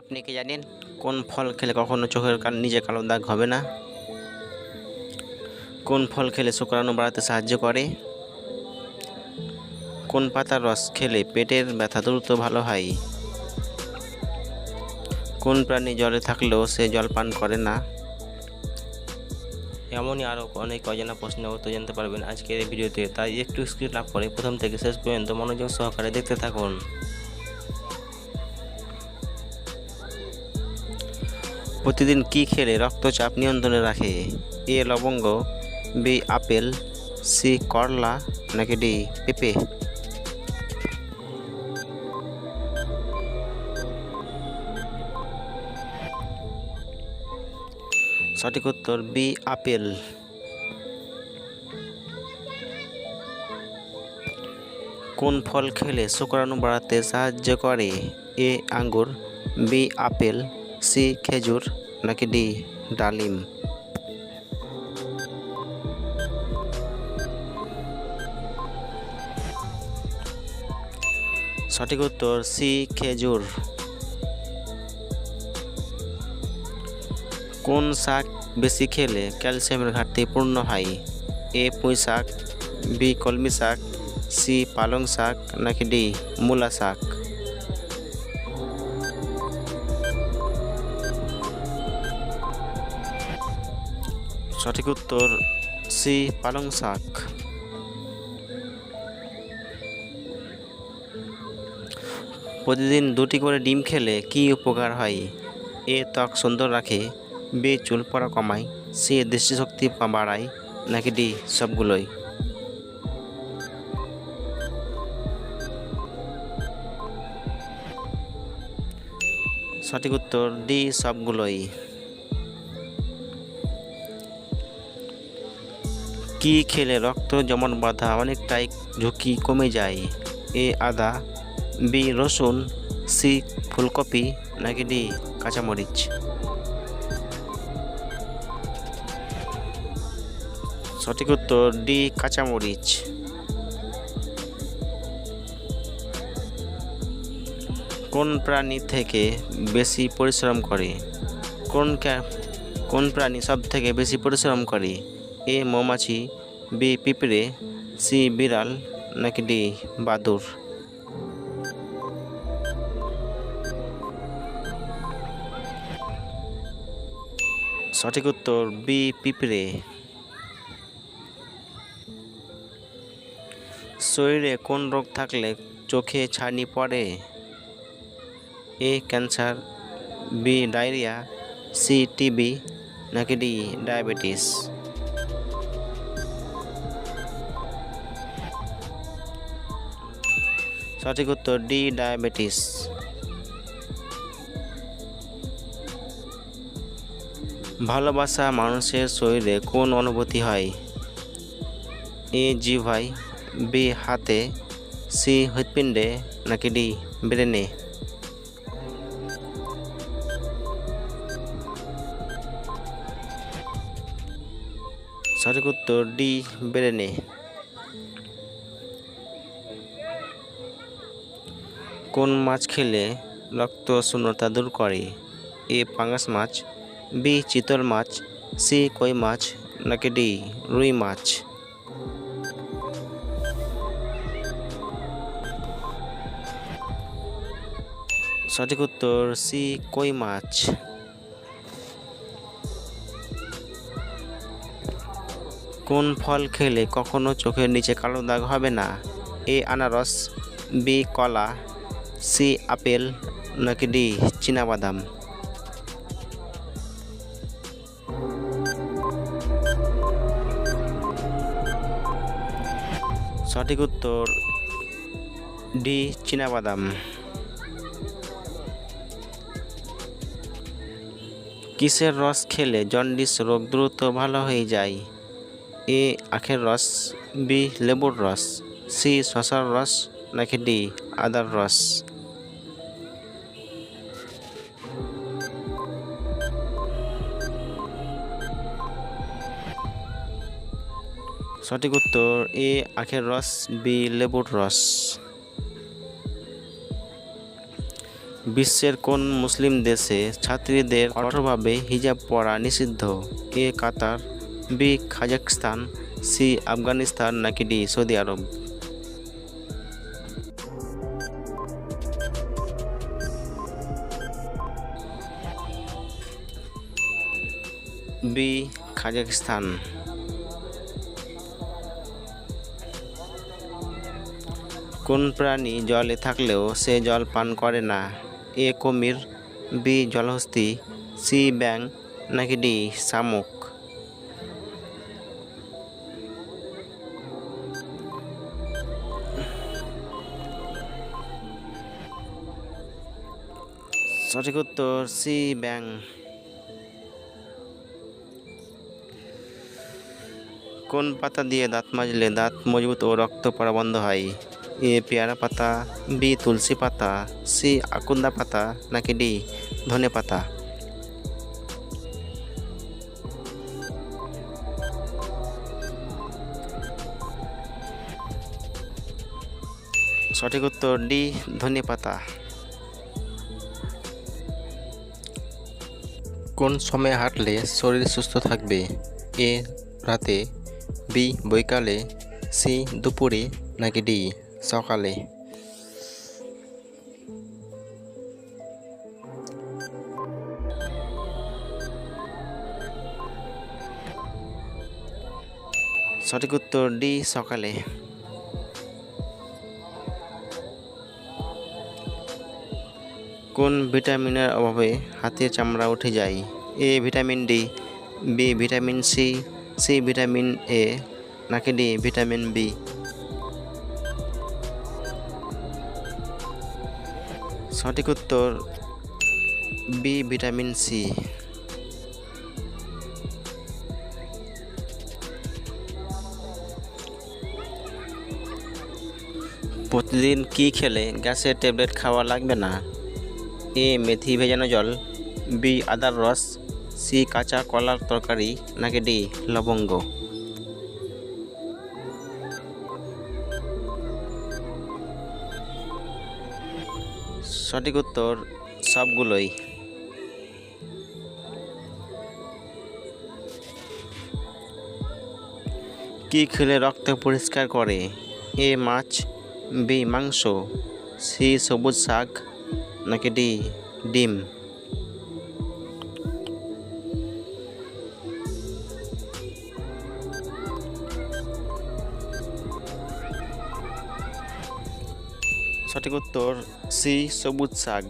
আপনি কি জানেন কোন ফল খেলে কখনো চোখের নিচে কালো দাগ হবে না? কোন ফল খেলে শুক্রাণু বাড়াতে সাহায্য করে? কোন পাতার রস খেলে পেটের ব্যথা দ্রুত ভালো হয়? কোন প্রাণী জলে থাকলেও সে জল পান করে না? এমনই আরও অনেক অজানা প্রশ্নের উত্তর জানতে পারবেন আজকের এই ভিডিওতে। তাই একটু স্ক্রিন লাভ করে প্রথম থেকে শেষ পর্যন্ত মনোযোগ সহকারে দেখতে থাকুন। প্রতিদিন কি খেলে রক্তচাপ নিয়ন্ত্রণে রাখে? এ লবঙ্গ বি আপেল সি করলা, নাকি ডি পেঁপে? সঠিক উত্তর বি আপেল। কোন ফল খেলে শুক্রাণু বাড়াতে সাহায্য করে? এ আঙ্গুর বি আপেল সি খেজুর নাকি ডি ডালিম? সঠিক উত্তর সি খেজুর। কোন শাক বেশি খেলে ক্যালসিয়ামের ঘাটতি পূর্ণ হয়? এ পুঁই শাক, বি কলমি শাক, সি পালং শাক নাকি ডি মূলা শাক? সঠিক উত্তর সি, পালং শাক। প্রতিদিন দুটি করে ডিম খেলে কি উপকার হয়? এ, ত্বক সুন্দর রাখে। বি, চুল পড়া কমায়। সি, দৃষ্টিশক্তি বাড়ায়। নাকি ডি, সবগুলোই? সঠিক উত্তর ডি, সবগুলোই। কি খেলে রক্ত যেমন বাঁধা, অনেকটাই ঝুঁকি কমে যায়। এ আদা বি রসুন সি ফুলকপি, নাকি ডি কাঁচামরিচ? সঠিক উত্তর ডি কাঁচামরিচ। কোন প্রাণী থেকে বেশি পরিশ্রম করে? কোন কোন প্রাণী সব থেকে বেশি পরিশ্রম করে? এ মৌমাছি বি পিঁপড়ে, সি বিড়াল, নাকি ডি বাদুর? সঠিক উত্তর বি পিঁপড়ে। শরীরে কোন রোগ থাকলে চোখে ছানি পড়ে? A cancer, B diarrhoea, C TB, নাকি ডি ডায়াবেটিস? সঠিক উত্তর, ডি, ডায়াবেটিস। ভালোবাসা মানুষের শরীরে কোন অনুভূতি হয়? এ জিভাই বি, হাতে। সি, হৃৎপিণ্ডে। নাকি ডি, ব্রেনে। সঠিক উত্তর, ডি, ব্রেনে। কোন মাছ খেলে রক্ত শূন্যতা দূর করে? এ পাঙ্গাস মাছ, বি চিতল মাছ, সি কই মাছ, নাকি ডি রুই মাছ? সঠিক উত্তর, সি কই মাছ? কোন ফল খেলে কখনো চোখের নিচে কালো দাগ হবে না? এ আনারস, বি কলা সি আপেল নাকি ডি চীনাবাদাম? সঠিক উত্তর ডি চীনাবাদাম। কিসের রস খেলে জন্ডিস রোগ দ্রুত ভালো হয়ে যায়? এ আখের রস, বি লেবুর রস, সি শশার রস নাকি ডি আদার রস? সঠিক উত্তর এ আখের রস বি লেবুর রস। বিশ্বের কোন মুসলিম দেশে ছাত্রীদের কঠোরভাবে হিজাব পরা নিষিদ্ধ? A Qatar B Kazakhstan C Afghanistan, নাকি ডি সৌদি আরব? বি কাজাকস্তান কোন প্রাণী জলে থাকলেও সে জল পান করে না? এ কুমির, বি জলহস্তী, সি ব্যাং নাকি ডি শামুক? সঠিক উত্তর সি ব্যাং কোন পাতা দিয়ে দাঁত মাজলে দাঁত মজবুত ও রক্ত পড়া বন্ধ হয়? এ পেয়ারা পাতা, বি তুলসী পাতা, সি আকুন্দা পাতা, নাকি ডি ধনে পাতা? সঠিক উত্তর ডি, ধনে পাতা। কোন সময় হাঁটলে শরীর সুস্থ থাকবে? এ রাতে, বি বৈকালে, সি দুপুরে, নাকি ডি সকালে। সঠিক উত্তর ডি, সকালে। কোন ভিটামিনের অভাবে হাতের চামড়া উঠে যায়? A vitamin D, B vitamin C C vitamin A, নাকি ডি ভিটামিন বি? সঠিক উত্তর বি ভিটামিন সি প্রতিদিন কি খেলে গ্যাসের ট্যাবলেট খাওয়া লাগবে না? এ মেথি ভেজানো জল বি আদার রস সি কাঁচা কলার তরকারি, নাকি ডি লবঙ্গ? সঠিক উত্তর সবগুলোই। কি খেলে রক্ত পরিষ্কার করে? এ মাছ, বি মাংস, সি সবুজ শাক, নাকি ডি ডিম? সঠিক উত্তর সি সবুজ শাক।